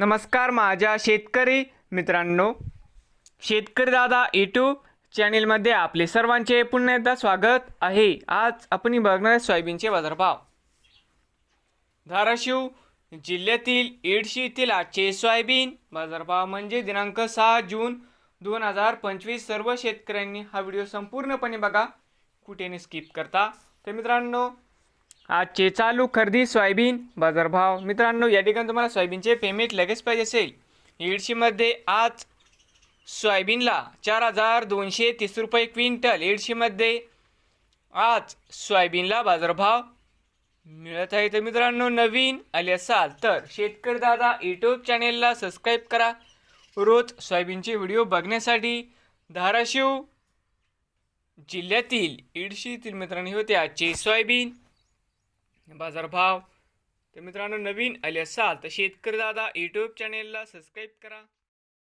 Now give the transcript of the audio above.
नमस्कार माझ्या शेतकरी मित्रांनो. शेतकरी दादा यूट्यूब चॅनेलमध्ये आपले सर्वांचे पुन्हा एकदा स्वागत आहे. आज आपण बघणार आहे सोयाबीनचे बाजारभाव. धाराशिव जिल्ह्यातील एडशी येथील आजचे सोयाबीन बाजारभाव म्हणजे दिनांक सहा जून दोन हजार पंचवीस सर्व शेतकऱ्यांनी हा व्हिडिओ संपूर्णपणे बघा. कुठेने स्किप करता. तर मित्रांनो आजचे चालू खरेदी सोयाबीन बाजारभाव. मित्रांनो या ठिकाणी तुम्हाला सोयाबीनचे पेमेंट लगेच पाहिजे असेल. येडशीमध्ये आज सोयाबीनला चार हजार दोनशे तीस रुपये क्विंटल. येडशीमध्ये आज सोयाबीनला बाजारभाव मिळत आहे. तर मित्रांनो नवीन आले असाल तर शेतकरी दादा यूट्यूब चॅनेलला सबस्क्राईब करा. रोज सोयाबीनचे व्हिडिओ बघण्यासाठी धाराशिव जिल्ह्यातील इडशीतील मित्रांनी होते आजचे सोयाबीन. बाजारभाव. तर मित्रांनो नवीन आले असाल तर शेतकरी दादा यूट्यूब चॅनेलला सबस्क्राईब करा.